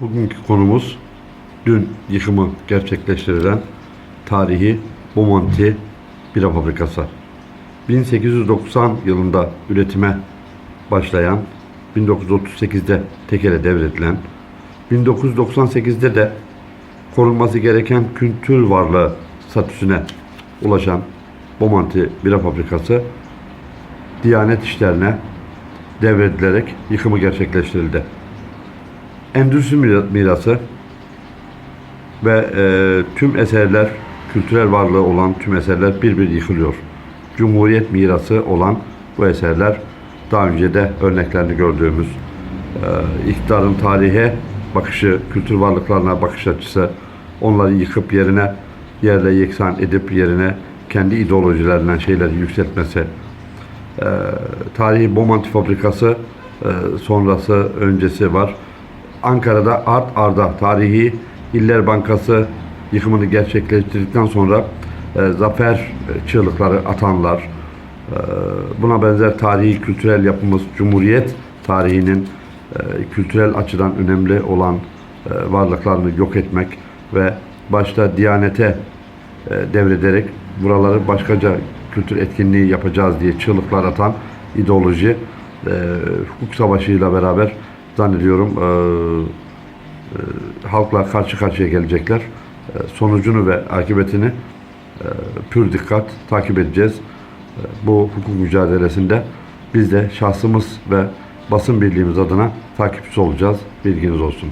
Bugünkü konumuz dün yıkımı gerçekleştirilen tarihi Bomonti Bira Fabrikası. 1890 yılında üretime başlayan, 1938'de tekele devredilen, 1998'de de korunması gereken kültür varlığı statüsüne ulaşan Bomonti Bira Fabrikası Diyanet işlerine devredilerek yıkımı gerçekleştirildi. Mira- mirası ve e, tüm eserler, kültürel varlığı olan tüm eserler bir bir yıkılıyor. Cumhuriyet mirası olan bu eserler daha önce de örneklerini gördüğümüz e, iktidarın tarihe bakışı, kültür varlıklarına bakış açısı, onları yıkıp yerine yerle yeksan edip yerine kendi ideolojilerinden şeyleri yükseltmesi, e, tarihi Bomonti fabrikası e, sonrası öncesi var. Ankara'da art arda tarihi İller Bankası yıkımını gerçekleştirdikten sonra e, zafer çığlıkları atanlar, e, buna benzer tarihi kültürel yapımız Cumhuriyet tarihinin e, kültürel açıdan önemli olan e, varlıklarını yok etmek ve başta Diyanete e, devrederek buraları başkaca kültür etkinliği yapacağız diye çığlıklar atan ideoloji e, hukuk savaşıyla beraber zannediyorum e, e, halkla karşı karşıya gelecekler. E, sonucunu ve akıbetini e, pür dikkat takip edeceğiz. E, bu hukuk mücadelesinde biz de şahsımız ve basın birliğimiz adına takipçisi olacağız. Bilginiz olsun.